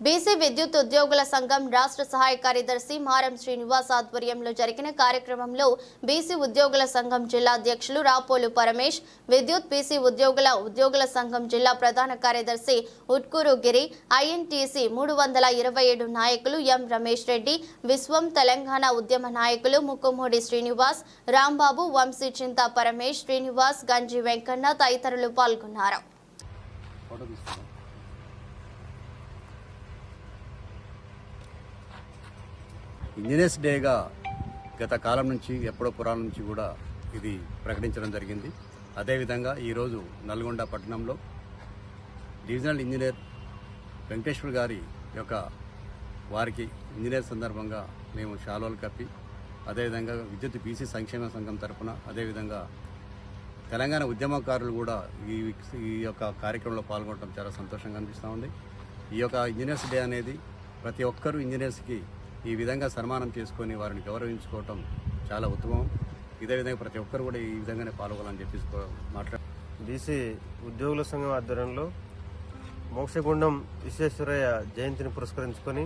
BC విద్యుత్ ఉద్యోగుల సంఘం రాష్ట్ర సహాయ కార్యదర్శి మారం శ్రీనివాస్ ఆధ్వర్యంలో జరిగిన కార్యక్రమంలో బీసీ ఉద్యోగుల సంఘం జిల్లా అధ్యక్షులు రాపోలు పరమేష్ విద్యుత్ బీసీ ఉద్యోగుల ఉద్యోగుల సంఘం జిల్లా ప్రధాన కార్యదర్శి ఉట్కూరు గిరి ఐఎన్టీసీ మూడు వందల ఇరవై ఏడు నాయకులు ఎం రమేష్ రెడ్డి విశ్వం తెలంగాణ ఉద్యమ నాయకులు ముక్కుమూడి శ్రీనివాస్ రాంబాబు వంశీ చింత పరమేష్ శ్రీనివాస్ గంజి వెంకన్న తదితరులు పాల్గొన్నారు. ఇంజనీర్స్ డేగా గత కాలం నుంచి ఎప్పుడో పురాణం నుంచి కూడా ఇది ప్రకటించడం జరిగింది. అదేవిధంగా ఈరోజు నల్గొండ పట్టణంలో డివిజనల్ ఇంజనీర్ వెంకటేశ్వర్ గారి యొక్క వారికి ఇంజనీర్ సందర్భంగా మేము షాలోలు కప్పి అదేవిధంగా విద్యుత్ బీసీ సంక్షేమ సంఘం తరఫున అదేవిధంగా తెలంగాణ ఉద్యమకారులు కూడా ఈ ఈ యొక్క కార్యక్రమంలో పాల్గొనడం చాలా సంతోషంగా అనిపిస్తూ ఉంది. ఈ యొక్క ఇంజనీర్స్ డే అనేది ప్రతి ఒక్కరూ ఇంజనీర్స్కి ఈ విధంగా సన్మానం చేసుకొని వారిని గౌరవించుకోవటం చాలా ఉత్తమం. ఇదే విధంగా ప్రతి ఒక్కరు కూడా ఈ విధంగానే పాల్గొనాలని చెప్పేసి మాట్లాడు బీసీ ఉద్యోగుల సంఘం ఆధ్వర్యంలో మోక్షగుండం విశ్వేశ్వరయ్య జయంతిని పురస్కరించుకొని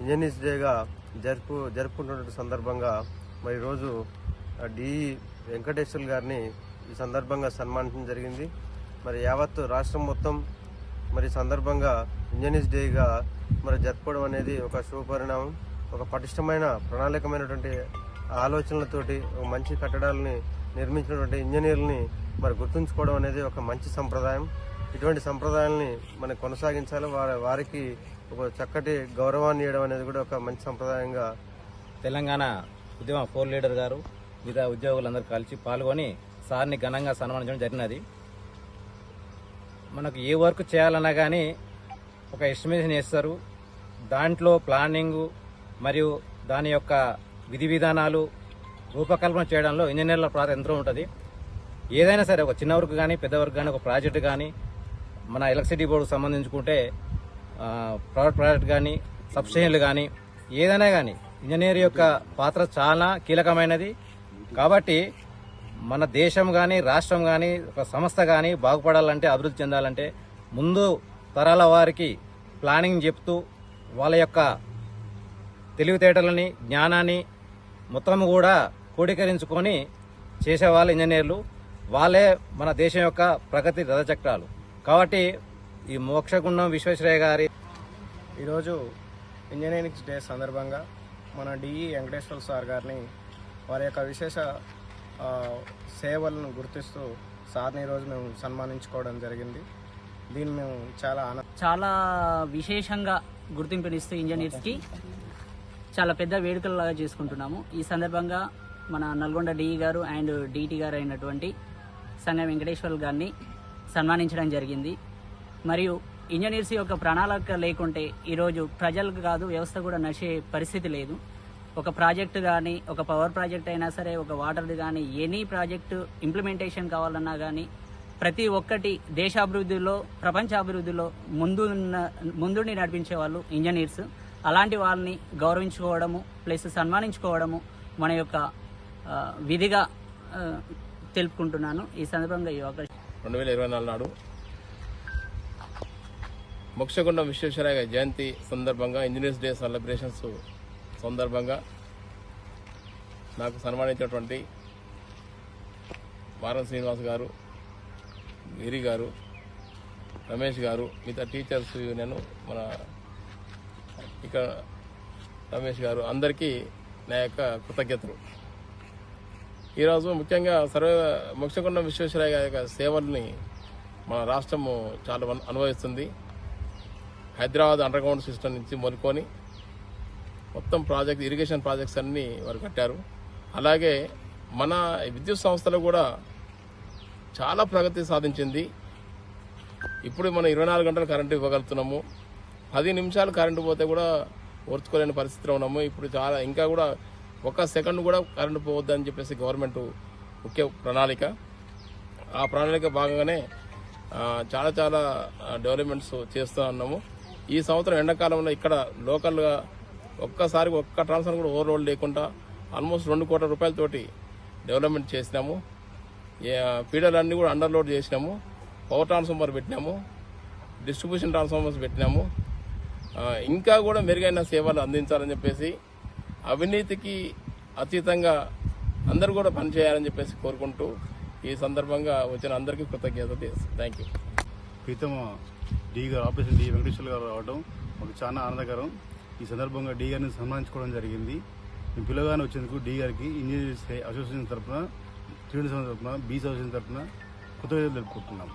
ఇంజనీర్స్ డేగా జరుపు జరుపుకుంటున్న సందర్భంగా మరి రోజు డిఈ వెంకటేశ్వర్ గారిని ఈ సందర్భంగా సన్మానించడం జరిగింది. మరి యావత్ రాష్ట్రం మొత్తం మరి సందర్భంగా ఇంజనీర్స్ డేగా మరి జరుపుకోవడం అనేది ఒక శుభపరిణామం. ఒక పటిష్టమైన ప్రణాళికమైనటువంటి ఆలోచనలతోటి ఒక మంచి కట్టడాలని నిర్మించినటువంటి ఇంజనీర్లని మరి గుర్తుంచుకోవడం అనేది ఒక మంచి సంప్రదాయం. ఇటువంటి సంప్రదాయాల్ని మనం కొనసాగించాలి. వారి వారికి ఒక చక్కటి గౌరవాన్ని ఇవ్వడం అనేది కూడా ఒక మంచి సంప్రదాయంగా తెలంగాణ ఉద్యమ ఫోర్ లీడర్ గారు మిగతా ఉద్యోగులందరూ కలిసి పాల్గొని సార్ని ఘనంగా సన్మానించడం జరిగినది. మనకు ఏ వర్క్ చేయాలన్నా కానీ ఒక ఎస్టిమేషన్ వేస్తారు. దాంట్లో ప్లానింగు మరియు దాని యొక్క విధి విధానాలు రూపకల్పన చేయడంలో ఇంజనీర్ల ప్రాత యంత్రం ఉంటుంది. ఏదైనా సరే ఒక చిన్న వర్క్ కానీ పెద్ద వర్క్ కానీ ఒక ప్రాజెక్ట్ కానీ మన ఎలక్ట్రిసిటీ బోర్డుకు సంబంధించుకుంటే ప్రైవేట్ ప్రాజెక్ట్ కానీ సబ్స్టేషన్లు కానీ ఏదైనా కానీ ఇంజనీర్ యొక్క పాత్ర చాలా కీలకమైనది. కాబట్టి మన దేశం కానీ రాష్ట్రం కానీ ఒక సంస్థ కానీ బాగుపడాలంటే అభివృద్ధి చెందాలంటే ముందు తరాల వారికి ప్లానింగ్ చెప్తూ వాళ్ళ యొక్క తెలివితేటలని జ్ఞానాన్ని మొత్తం కూడా క్రోడీకరించుకొని చేసేవాళ్ళు ఇంజనీర్లు వాళ్ళే మన దేశం యొక్క ప్రగతి రథచక్రాలు. కాబట్టి ఈ మోక్షగుండం విశ్వేశ్వరయ్య గారి ఈరోజు ఇంజనీరింగ్ డే సందర్భంగా మన డిఈ వెంకటేశ్వర సార్ గారిని వారి యొక్క విశేష సేవలను గుర్తిస్తూ సార్ని ఈరోజు మేము సన్మానించుకోవడం జరిగింది. దీన్ని మేము చాలా ఆన చాలా విశేషంగా గుర్తింపునిస్తూ ఇంజనీర్స్కి చాలా పెద్ద వేడుకలలాగా చేసుకుంటున్నాము. ఈ సందర్భంగా మన నల్గొండ డిఈ గారు అండ్ డిటి గారు అయినటువంటి సంగ వెంకటేశ్వర్ గారిని సన్మానించడం జరిగింది. మరియు ఇంజనీర్స్ యొక్క ప్రణాళిక లేకుంటే ఈరోజు ప్రజలకు కాదు వ్యవస్థ కూడా నడిచే పరిస్థితి లేదు. ఒక ప్రాజెక్ట్ కానీ ఒక పవర్ ప్రాజెక్ట్ అయినా సరే ఒక వాటర్ది కానీ ఎనీ ప్రాజెక్టు ఇంప్లిమెంటేషన్ కావాలన్నా కానీ ప్రతి ఒక్కటి దేశాభివృద్ధిలో ప్రపంచాభివృద్ధిలో ముందు ముందుని నడిపించే వాళ్ళు ఇంజనీర్స్. అలాంటి వాళ్ళని గౌరవించుకోవడము ప్లస్ సన్మానించుకోవడము మన యొక్క విధిగా తెలుపుకుంటున్నాను. ఈ సందర్భంగా ఈ అవకాశం. రెండు వేల ఇరవై నాలుగు నాడు మోక్షగుండం విశ్వేశ్వరయ్య జయంతి సందర్భంగా ఇంజనీర్స్ డే సెలబ్రేషన్స్ సందర్భంగా నాకు సన్మానించినటువంటి వారం శ్రీనివాస్ గారు గిరి గారు రమేష్ గారు మిగతా టీచర్స్ యూనియన్ మన ఇక్కడ రమేష్ గారు అందరికీ నా యొక్క కృతజ్ఞతలు. ఈరోజు ముఖ్యంగా సర్వ మోక్షగుండం విశ్వేశ్వరయ్య గారి యొక్క సేవల్ని మన రాష్ట్రము చాలా అనుభవిస్తుంది. హైదరాబాద్ అండర్ గ్రౌండ్ సిస్టమ్ నుంచి మొదలుకొని మొత్తం ప్రాజెక్ట్ ఇరిగేషన్ ప్రాజెక్ట్స్ అన్నీ వారు కట్టారు. అలాగే మన విద్యుత్ సంస్థలు కూడా చాలా ప్రగతి సాధించింది. ఇప్పుడు మనం ఇరవై నాలుగు గంటలు కరెంటు ఇవ్వగలుగుతున్నాము. పది నిమిషాలు కరెంటు పోతే కూడా ఓర్చుకోలేని పరిస్థితిలో ఉన్నాము. ఇప్పుడు చాలా ఇంకా కూడా ఒక సెకండ్ కూడా కరెంటు పోవద్దని చెప్పేసి గవర్నమెంట్ ముఖ్య ప్రణాళిక. ఆ ప్రణాళిక భాగంగానే చాలా చాలా డెవలప్మెంట్స్ చేస్తూ ఉన్నాము. ఈ సంవత్సరం ఎండాకాలంలో ఇక్కడ లోకల్గా ఒక్కసారి ఒక్క ట్రాన్స్ఫర్ కూడా ఓవర్ రోడ్ లేకుండా ఆల్మోస్ట్ రెండు కోట్ల రూపాయలతోటి డెవలప్మెంట్ చేసినాము. ఫీడర్ అన్నీ కూడా అండర్లోడ్ చేసినాము. పవర్ ట్రాన్స్ఫార్మర్ పెట్టినాము. డిస్ట్రిబ్యూషన్ ట్రాన్స్ఫార్మర్స్ పెట్టినాము. ఇంకా కూడా మెరుగైన సేవలు అందించాలని చెప్పేసి అవినీతికి అతీతంగా అందరూ కూడా పనిచేయాలని చెప్పేసి కోరుకుంటూ ఈ సందర్భంగా వచ్చిన అందరికీ కృతజ్ఞత థ్యాంక్ యూ ప్రీతమ డి గారు ఆపరేషన్ డి వెంకటేశ్వర గారు రావడం మాకు చాలా ఆనందకరం. ఈ సందర్భంగా డి గారిని సన్మానించుకోవడం జరిగింది. మేము పిల్లగానే వచ్చేందుకు డి గారికి ఇంజనీర్స్ అసోసియేషన్ తరఫున స్టూడెంట్స్ తరఫున బీస్ అసోసియేషన్ తరఫున కృతజ్ఞతలు తెలుపుకుంటున్నాం.